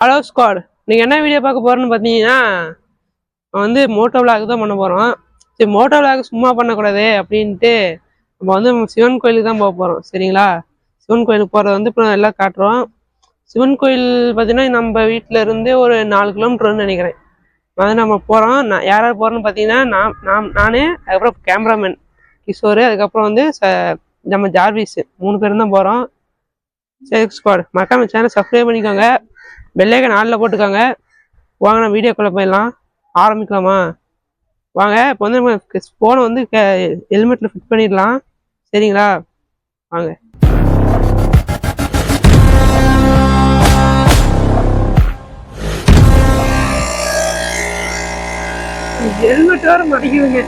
Hello squad நீங்கள் என்ன video பார்க்க போகிறோன்னு பார்த்தீங்கன்னா வந்து மோட்டோ விளாக் தான் பண்ண போகிறோம் சரி மோட்டோ விளாக் சும்மா பண்ணக்கூடாது அப்படின்ட்டு நம்ம வந்து சிவன் கோயிலுக்கு தான் போக போகிறோம் சரிங்களா? சிவன் கோயிலுக்கு போகிறத வந்து இப்போ எல்லாம் காட்டுறோம். சிவன் கோயில் பார்த்தீங்கன்னா நம்ம வீட்டில் இருந்து ஒரு நாலு கிலோமீட்டர்னு நினைக்கிறேன். அது நம்ம போகிறோம் நான் யார் யார் போகிறோன்னு பார்த்தீங்கன்னா நான் நான் நானே அதுக்கப்புறம் கேமராமேன் கிஷோர் அதுக்கப்புறம் வந்து ச நம்ம ஜார்விஸ் மூணு பேரும் தான் போகிறோம் சரி ஸ்குவாட் மக்காம சேனல் சப்ஸ்கிரைப் பண்ணிக்கோங்க. பெல்லைக்கை நாளில் போட்டுக்கோங்க. வாங்க நம்ம வீடியோக்குள்ளே போயிடலாம். ஆரம்பிக்கலாமா? வாங்க இப்போ வந்து நம்ம ஃபோனை வந்து ஹெல்மெட்டில் ஃபிட் பண்ணிடலாம். சரிங்களா? வாங்க. ஹெல்மெட் வேறு மடிக்குதுங்க.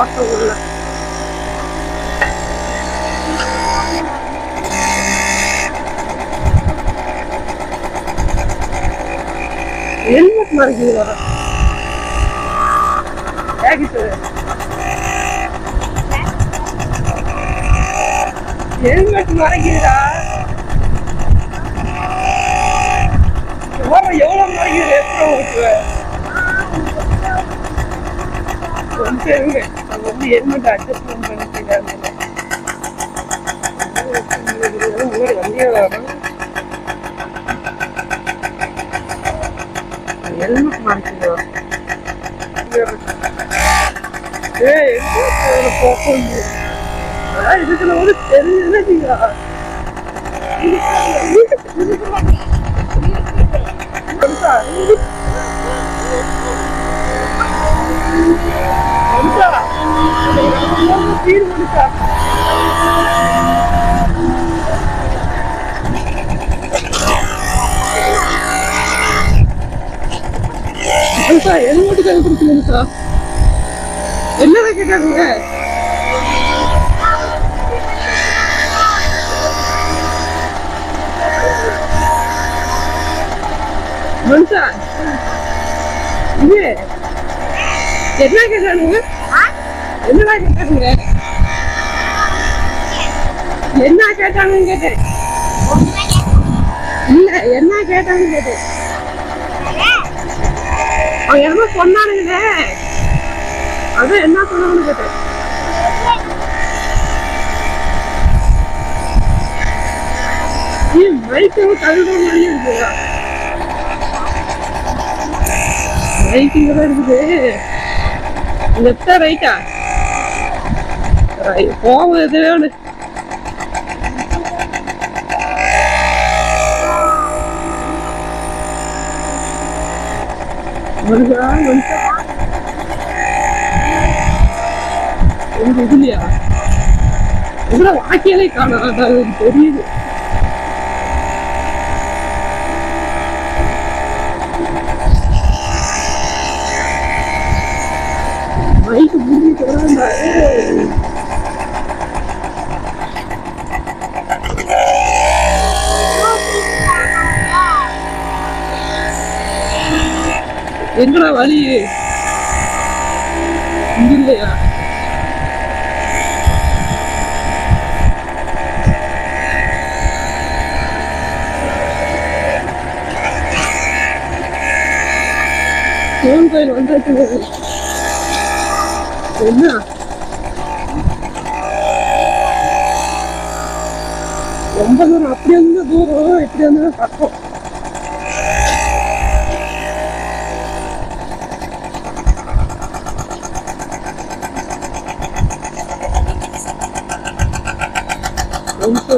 ஆட்டோக்குள்ள ஹெல்மெட் மறைக்குது வர ஹெல்மெட் மறைக்குதுடா ஓரம் எவ்வளோ மறைக்குது எப்படி உங்களுக்கு கொஞ்சம் இருங்க. நம்ம வந்து ஹெல்மெட் அட்ஜஸ்ட்மெண்ட் பண்ணிக்கிறாங்க முன்னாடி வண்டியே வரும் ஹெல்மெட் மாட்டிக்கோ ஏய் எங்க போகுது அதான் இதுக்குள்ள வந்து தெரியுதுங்க ஹெல்மெட் கை கொடுக்கணும்க்கா என்னடா கேட்டாங்க மனுஷா இது என்ன கேட்டானுங்க என்னடா கேட்டானுங்க என்ன கேட்டாங்கன்னு கேட்டேன். இல்ல என்ன கேட்டாங்கன்னு கேட்டேன். அவன் என்னமோ சொன்னானுங்களே. அதான் என்ன சொன்னாங்கன்னு கேட்டேன். பைக்கு கழுத மாதிரி இருக்குதா? பைக் தான் இருக்குது. லெஃப்டா ரைட்டா போகுது எது வேணும் மனுஷா மனுஷா எங்க இதுலையா எவ்வளோ வாக்கியலே காணாது தெரியுது. மைக்கு முடிஞ்சிட்டு எங்கடா வழி? இல்லையா சிவன் கோயில் வந்தாச்சு என்ன? ரொம்ப தூரம் அப்படி இருந்தா தூரம் இப்படி இருந்தாலும் பக்கம்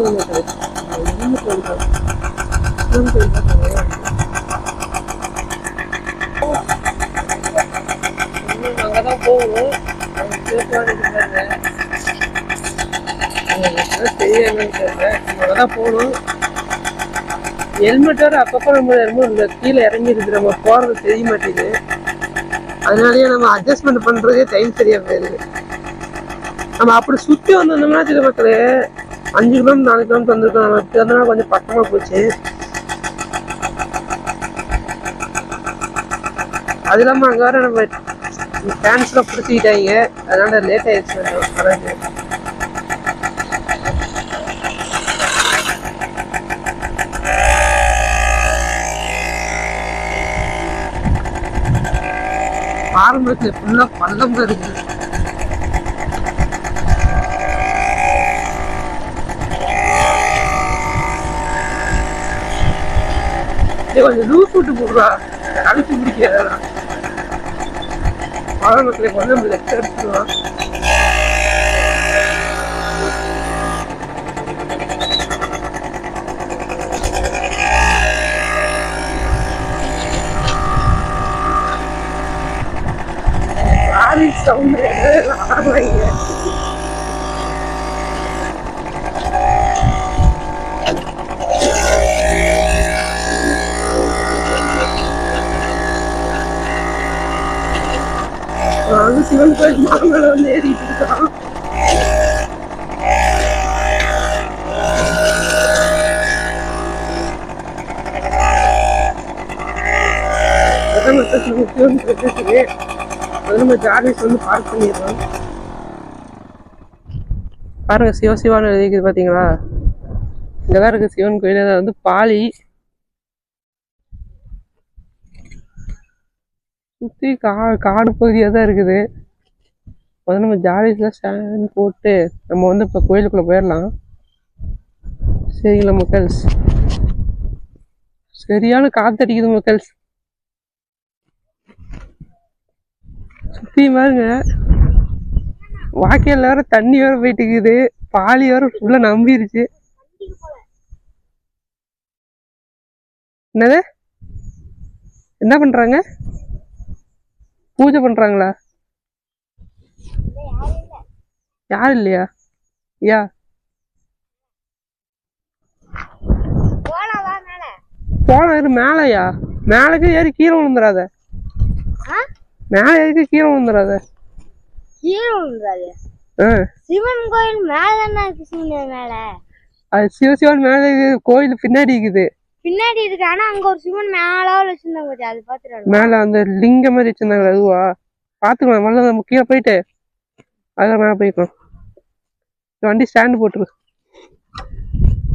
ரொம்ப ஒன்று என்ன சொல்றேன் சிவன் கோயில் பக்கம் அங்கதான் போகணும் அவங்க கேட்பாங்க அங்கதான் போகணும் ஹெல்மெட் வேற அப்பப்போ நம்ம என்னமோ இந்த கீழே இறங்கிருக்கு நம்ம போறது தெரிய மாட்டேங்குது அதனாலயே நம்ம அட்ஜஸ்ட்மெண்ட் பண்றதே டைம் சரியா போயிருது நம்ம அப்படி சுத்தி வந்திருந்தோம்னா சில மக்களே அஞ்சு கிலோ நாலு கிலோ தந்துருக்கோம் கொஞ்சம் பக்கமாக போச்சு. அது இல்லாம அங்க வேறு நம்ம கேன்சலாக பிடிச்சிக்கிட்டாங்க. அதனால லேட் ஆயிடுச்சு வராது ஆரம்பத்தில் பள்ளம் இருக்குது கொஞ்சம் லூஸ் விட்டு போடுறா. அழுத்தி பிடிக்கிறதா ஆரம்பத்துல வந்து நம்ம லெஃப்ட் எடுத்துக்கலாம் சவுண்ட் ஆரம்பிங்க சிவன் கோயில் மரங்கள வந்து ஏறிட்டு இருக்கான். மத்த சிவன் கோயில் அது நம்ம ஜார்விஸ் வந்து பார்க் பண்ணிடுறோம் பாருங்க சிவ சிவான்னு எழுதிக்குது பாத்தீங்களா? இங்கதான் இருக்கு சிவன் கோயில் அதை வந்து பாலி சுற்றி கா காடு பகுதியாக தான் இருக்குது முதல்ல நம்ம ஜாலிஸ்லாம் ஸ்டாண்ட் போட்டு நம்ம வந்து இப்போ கோயிலுக்குள்ளே போயிடலாம். சரிங்களா மக்கள்ஸ்? சரியான காத்தடிக்குது மக்கள்ஸ். சுற்றி பாருங்க. வாக்கியல் வேற தண்ணி வேற போயிட்டு இருக்குது பாலி வேற ஃபுல்லாக நம்பிருச்சு. என்னது? என்ன பண்றாங்க? பூஜை பண்றாங்களா? யாரும் இல்லையா? யா. போன இரு மேலையா? மேலக்கு ஏறி கீழே விழுந்துடாத மேலே ஏறி கீழே விழுந்துடாத கீழே விழுந்தாது ஆ. சிவன் கோயில் மேல தானே இருக்கு சிவன் மேல? அது சிவசிவன் மேலே இருக்குது கோயில் பின்னாடி இருக்குது. பின்னாடி இருக்கு. ஆனா அங்க ஒரு சிவன் மேல வச்சிருந்தாங்க பாத்தியா, அது பாத்துட்டு மேலே அந்த லிங்கம் மாதிரி வச்சிருந்தாங்களே அதுவா? பார்த்துக்கலாம் முதல்ல நம்ம கீழே போயிட்டு அதில் மேலே போய்க்கலாம். வண்டி ஸ்டாண்டு போட்டுரு.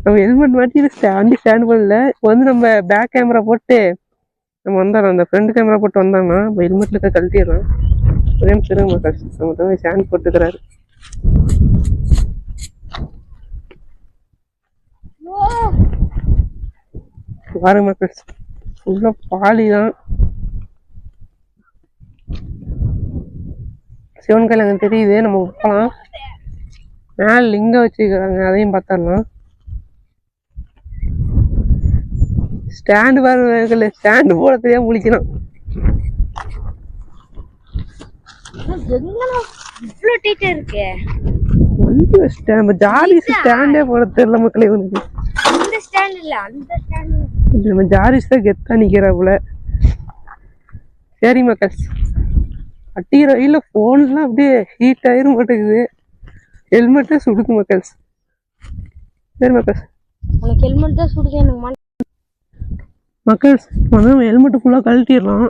நம்ம ஹெல்மெட் மாட்டி வண்டி ஸ்டாண்டு போடல. வந்து நம்ம பேக் கேமரா போட்டு நம்ம வந்தாலும் அந்த ஃப்ரண்ட் கேமரா போட்டு வந்தாங்கன்னா இப்போ ஹெல்மெட்டில் இருக்க கழட்டிடலாம். ஒரே நம்ம தம்பி ஸ்டாண்ட் போட்டுக்கிறாரு. பாருங்க மக்கள். ஃபுல்லாக பாலி தான் சிவன் கோயில் அங்கே தெரியுது நம்ம போகலாம் மேலே லிங்கம் வச்சுக்கிறாங்க அதையும் பார்த்துடலாம். ஸ்டாண்டு பாருங்க ஸ்டாண்டு போட தெரியாம முழிக்கணும் இவ்வளவு டீச்சர் இருக்கு? வண்டி வச்சுட்டேன் நம்ம ஜாலி ஸ்டாண்டே போட தெரியல மக்களே இவனுக்கு. அந்த ஸ்டாண்ட் இல்ல அந்த ஸ்டாண்ட் நம்ம ஜாரிஸ் தான் கெத்தா நிற்கிறாப்புல சரி மக்கள். அட்டிக்கிற வெயில ஃபோன்லாம் அப்படியே ஹீட் ஆயிர மாட்டேங்குது. ஹெல்மெட்டே சுடுக்கு மக்கள். சரி மக்கள். உனக்கு ஹெல்மெட் தான் சுடுது எனக்கு மக்கள் வந்து ஹெல்மெட்டு ஃபுல்லாக கழட்டிடலாம்.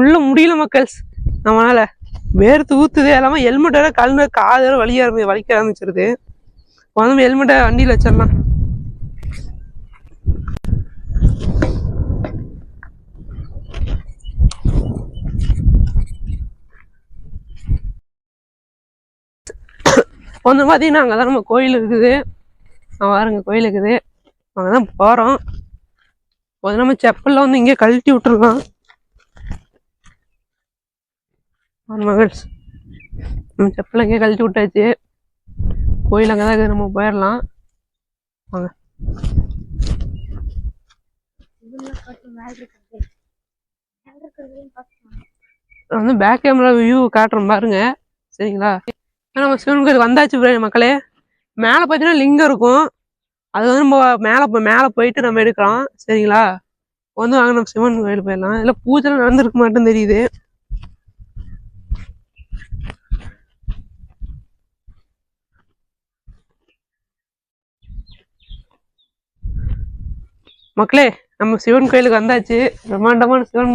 உள்ள முடியல மக்கள்ஸ் நம்மளால. வேர்த்து ஊத்துது எல்லாமே ஹெல்மெட் வேற கலந்து காது வேற வலிக்க ஆரம்பிச்சிருது. வந்து ஹெல்மெட்டை வண்டியில் வச்சிடலாம். வந்து பார்த்தீங்கன்னா அங்கே தான் நம்ம கோயில் இருக்குது. வாருங்க பாருங்க கோயில் இருக்குது. அங்கே தான் போகிறோம் வந்து நம்ம செப்பல்லாம் வந்து இங்கே கழட்டி விட்டுருலாம் மகள் நம்ம செப்பல் இங்கே கழட்டி விட்டாச்சு. கோயில் அங்கே தான் இருக்குது. நம்ம போயிடலாம். வாங்க. நான் வந்து பேக் கேமரா வியூ காட்டுறேன் பாருங்க. சரிங்களா? நம்ம சிவன் கோயில் வந்தாச்சு பிரியாணி மக்களே. மேலே பார்த்தீங்கன்னா லிங்கம் இருக்கும். அது வந்து நம்ம மேலே மேலே போயிட்டு நம்ம எடுக்கிறோம் சரிங்களா? வந்து வாங்க நம்ம சிவன் கோயில் போயிடலாம். இல்லை பூஜைலாம் நடந்திருக்க மாட்டேன்னு தெரியுது. மக்களே நம்ம சிவன் கோயிலுக்கு வந்தாச்சு. பிரம்மாண்டமான சிவன்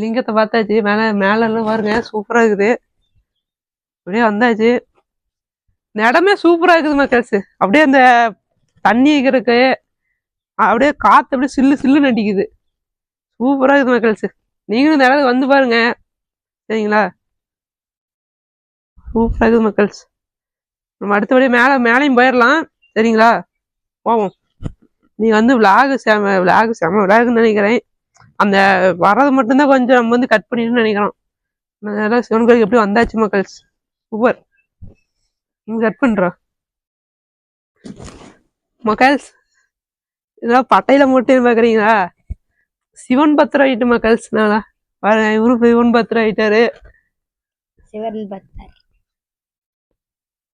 லிங்கத்தை பார்த்தாச்சு. மேலே மேலெல்லாம் பாருங்க சூப்பராக இருக்குது. அப்படியே வந்தாச்சு. இந்த இடமே சூப்பராக இருக்குது மக்கள்ஸ் அப்படியே அந்த தண்ணி இருக்கு அப்படியே காற்று அப்படியே சில்லு சில்லுன்னு அடிக்குது சூப்பராக இருக்குது மக்கள்ஸ் நீங்களும் இந்த இடத்துக்கு வந்து பாருங்க. சரிங்களா? சூப்பராக இருக்குது மக்கள்ஸ் நம்ம அடுத்தபடி மேலே மேலேயும் போயிடலாம். சரிங்களா? போவோம். நீங்கள் வந்து விலாகு செம விலாகு செம விலாகுன்னு நினைக்கிறேன். அந்த வர்றது மட்டும்தான் கொஞ்சம் நம்ம வந்து கட் பண்ணிடணும்னு நினைக்கிறோம். அதனால சிவன் கோயிலுக்கு எப்படி வந்தாச்சு மக்கள்ஸ் சூப்பர். இங்கே கட் பண்ணுறோம் மக்கள்ஸ் இதெல்லாம் பட்டையில மூட்டைன்னு பார்க்குறீங்களா சிவன் பத்திரம் ஆயிட்டு மக்கள்ஸ் நாளா இவரும் சிவன் பத்திரம் ஆயிட்டாரு. சிவன் பக்தர்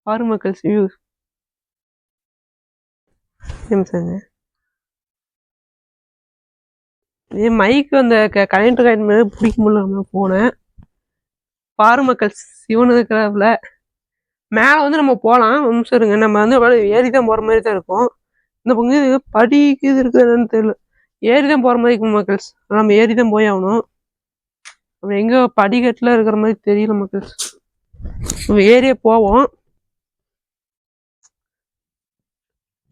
பாரு மக்கள்ஸ் வியூ நிமிஷங்க. இதே மைக்கு அந்த கரண்ட் கரண்ட் மேலே பிடிக்க முடியல நம்ம போனேன். பாரு மக்கள் சிவன் இருக்கிறாப்புல. மேலே வந்து நம்ம போகலாம் ஒரு நிமிஷம் இருங்க. நம்ம வந்து ஏறி தான் போகிற மாதிரி தான் இருக்கும். இந்த பங்கு இது படிக்கு இது இருக்குதுன்னு தெரியல. ஏறி தான் போகிற மாதிரி இருக்கும் மக்கள்ஸ் நம்ம ஏறி தான் போய் ஆகணும். நம்ம எங்கே படிக்கட்டில் இருக்கிற மாதிரி தெரியல மக்கள்ஸ் நம்ம ஏரியே போவோம்.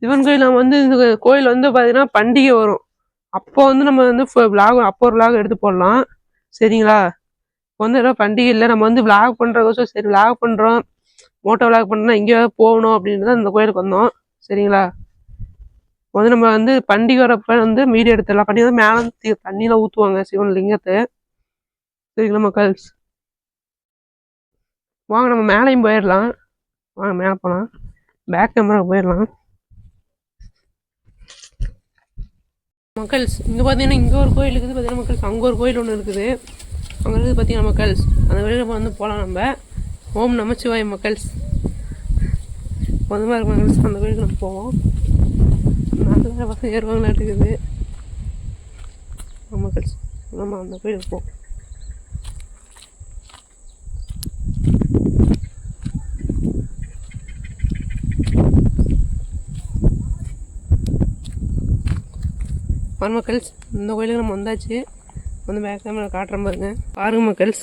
சிவன் கோயில் நம்ம வந்து இந்த கோயில் வந்து பார்த்தீங்கன்னா பண்டிகை வரும். அப்போ வந்து நம்ம வந்து விலாக் அப்போ ஒரு விலாக் எடுத்து போடலாம். சரிங்களா? வந்து ஏதோ பண்டிகை இல்லை நம்ம வந்து விலாக் பண்ணுறக்கோசம் சரி விலாக் பண்ணுறோம் மோட்டோ விலாக் பண்ணுறோம் எங்கேயாவது போகணும் அப்படின்னு தான் இந்த கோயிலுக்கு வந்தோம். சரிங்களா? வந்து நம்ம வந்து பண்டிகை வரப்ப வந்து மீடியா எடுத்துடலாம். பண்டிகை வந்து மேலே வந்து தண்ணியில் ஊற்றுவாங்க சிவன் லிங்கத்தை. சரிங்களா மக்கள்ஸ் வாங்க நம்ம மேலேயும் போயிடலாம். வாங்க மேலே போகலாம். பேக் கேமரா போயிடலாம். மக்கள்ஸ் இங்கே பார்த்தீங்கன்னா இங்கே ஒரு கோயில் இருக்குது பார்த்தீங்கன்னா மக்கள்ஸ் அங்கே ஒரு கோயில் ஒன்று இருக்குது. அங்கே இருக்குது பார்த்தீங்கன்னா மக்கள்ஸ் அந்த கோயிலுக்கு நம்ம வந்து போகலாம் நம்ம. ஓம் நமச்சிவாய் மக்கள்ஸ் மொதமாக இருக்க மக்கள்ஸ் அந்த கோயிலுக்கு நம்ம போவோம். நல்ல வேறு பசங்க ஏறுவாங்களாட்டு இருக்குது. மக்கள்ஸ் நம்ம அந்த கோயிலுக்கு போவோம். பாரு மக்கள்ஸ் இந்த கோயிலுக்கு நம்ம வந்தாச்சு. வந்து பேக் கேமரா காட்டுறேன் பாருங்க. பாருங்க மக்கள்ஸ்.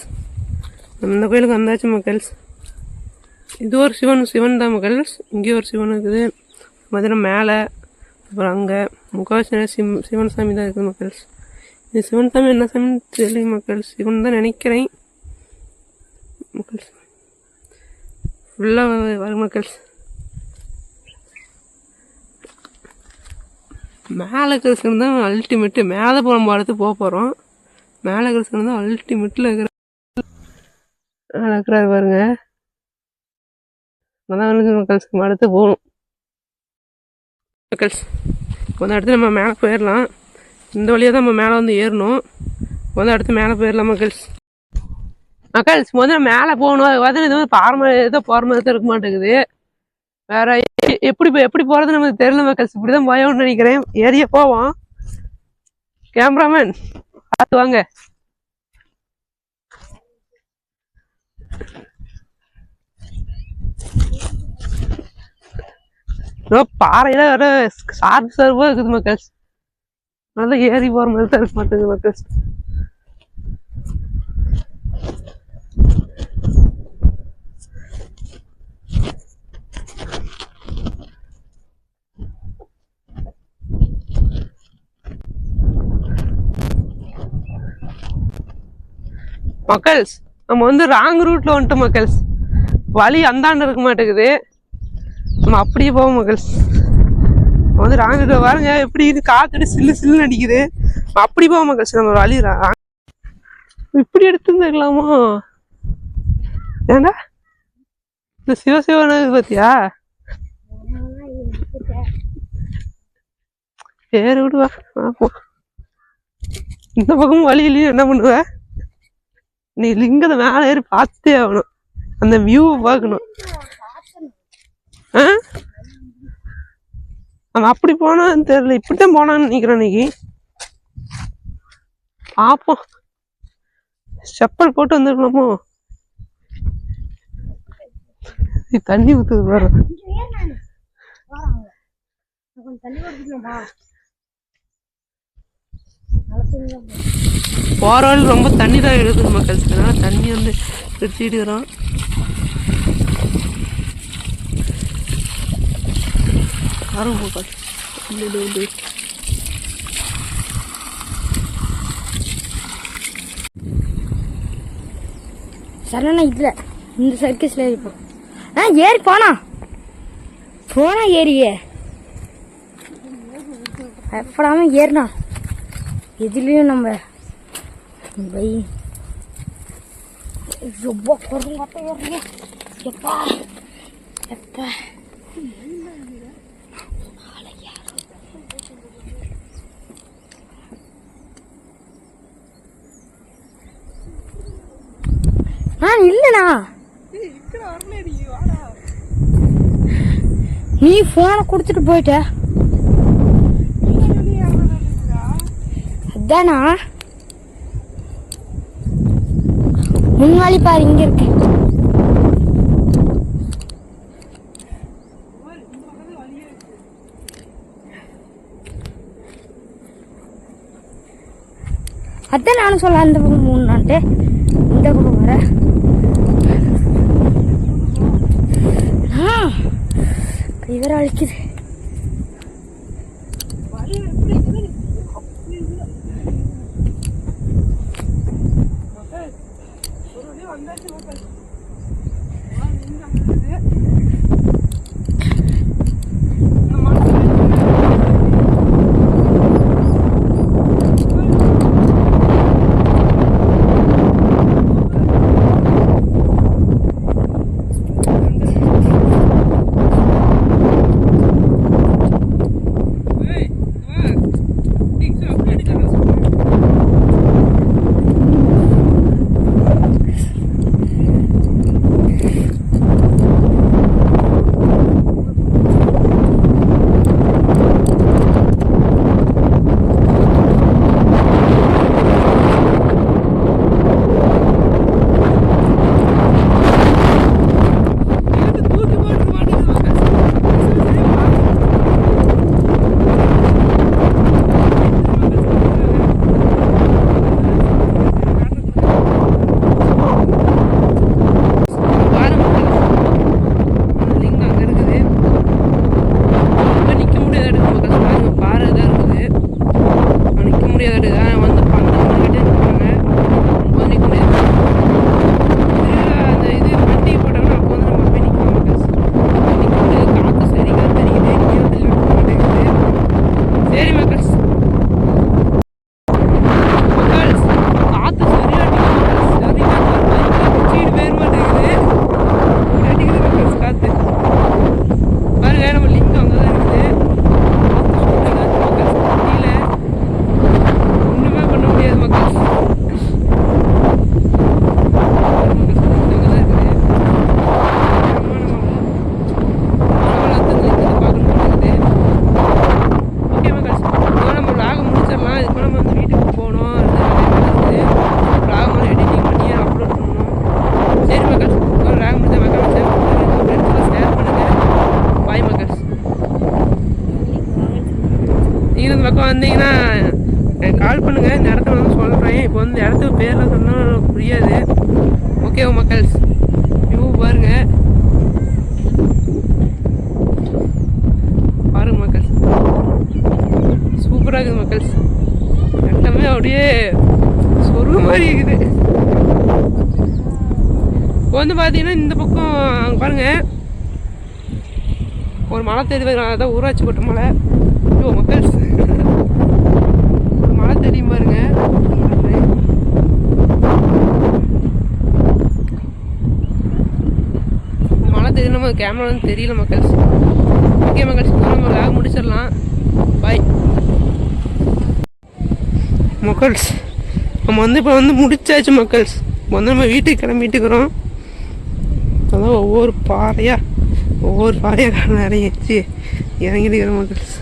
இந்த கோயிலுக்கு வந்தாச்சு மக்கள்ஸ். இது ஒரு சிவன் சிவன் தான் மக்கள்ஸ். இங்கே ஒரு சிவன் இருக்குது. மதுரை மேலே அப்புறம் அங்கே. முக்கால்வாசி சிம் சிவன் சாமி தான் இருக்குது மக்கள்ஸ். இது சிவன் சாமி என்ன சாமின்னு தெரியும் மக்கள்ஸ். சிவன் தான் நினைக்கிறேன். மக்கள்ஸ். ஃபுல்லாக வரும் மக்கள்ஸ். மேலே இருக்கிற சிவன் தான் அல்டிமேட்டு மேலே போகிற பாடத்து போக போகிறோம் மேலே இருக்கிற சிவன் தான் அல்டிமேட்டில் இருக்கிற மேலே இருக்கிறாரு பாருங்க. அதான் வந்து மக்கள்ஸ் அடுத்து போகணும். மக்கள்ஸ் கொஞ்சம் வந்து அடுத்து நம்ம மேலே போயிடலாம். இந்த வழியாக தான் நம்ம மேலே வந்து ஏறணும். கொஞ்சம் வந்து அடுத்து மேலே போயிடலாம் மக்கள்ஸ் மக்கள்ஸ் முதல்ல மேலே போகணும். அது வந்து இது வந்து பாரம்பரிய ஏதோ போகிற மாதிரி தான் இருக்க மாட்டேங்குது. வேற எப்படி எப்படி போறது நமக்கு தெரியல மக்கள்ஸ் இப்படிதான் பயம்னு நினைக்கிறேன். ஏறிய போவோம். கேமராமேன் பார்த்து வாங்க. பாறையில வர சார்பு சார்பா இருக்குது மக்கள்ஸ் நல்லா ஏறி போற மாதிரி தான் இருக்கு மாட்டேங்குது மக்கள்ஸ் மக்கள்ஸ் நம்ம வந்து ராங் ரூட்ல வந்துட்டு மக்கள்ஸ். வழி அந்தாண்ட இருக்க மாட்டேங்குது. நம்ம அப்படியே போவோம் மக்கள்ஸ். நம்ம வந்து ராங் ரூட்ல பாருங்க எப்படி இது காத்துட்டு சில்லு சில்லுன்னு அடிக்குது. அப்படி போவோம் மக்கள்ஸ். நம்ம வழி இப்படி எடுத்துருந்துருக்கலாமோ ஏண்டா? இந்த சிவசிவன பத்தியா? சரி விடுவா இந்த பக்கமும் வழி இல்லையே என்ன பண்ணுவேன் நீ லிங்கத்தை மேலே ஏறி பார்த்தே ஆகணும். அந்த வியூவை பார்க்கணும். ஆ? அவன் அப்படி போனான்னு தெரியல. இப்படித்தான் போனான்னு நினைக்கிறேன் இன்னைக்கு. பார்ப்போம் செப்பல் போட்டு வந்துருக்கலாமோ? நீ தண்ணி ஊத்துது பாரு. தண்ணி போகிற வழி ரொம்ப தண்ணி தான் எழுது மக்கள். அதனால் தண்ணி வந்து பிடிச்சிடுறோம் வரும் சரணா இதில் இந்த சர்க்கஸில் ஏறி போ. ஆ ஏறி போனா. போனா ஏறியே. எப்படாமல் ஏறினா. எதுலயும் நம்ம பை ரொம்ப ஏறிய எப்பா எப்பா. நான் இல்லைண்ணா. நீ போனை கொடுத்துட்டு போயிட்ட. அதானா? முன்னாடி பாரு இங்க இருக்கு. அதான் நானும் சொல்ல அந்த பக்கம் மூணு இந்த பக்கம் வர. ஆ, அழிக்குது. எனக்கு இப்போ வந்து இடத்துக்கு பேரில் சொன்னால் புரியாது. ஓகே மக்கள்ஸ். வியூ பாருங்க. பாருங்க மக்கள்ஸ். சூப்பராக இருக்குது மக்கள்ஸ். எல்லாமே அப்படியே சொருக மாதிரி இருக்குது. இப்போ வந்து பார்த்தீங்கன்னா இந்த பக்கம் அங்கே பாருங்கள் ஒரு மலை தெரியுது அதான் ஊராட்சி கொட்ட மலை. ஐயோ மக்கள் ஒரு மலை தெரியும் பாருங்க மழை தெரியும் நம்ம கேமரா வந்து தெரியல மக்கள்ஸ் ஓகே மக்கள்ஸ் நம்ம வேக முடிச்சிடலாம். பாய் மக்கள்ஸ் நம்ம வந்து இப்போ வந்து முடிச்சாச்சு மக்கள்ஸ் இப்போ வந்து நம்ம வீட்டுக்கு கிளம்பிட்டுக்கிறோம் அதான் ஒவ்வொரு பாறையாக ஒவ்வொரு பாறையாக நிறைய வச்சு இறங்கிட்டு இருக்கிறோம் மக்கள்ஸ்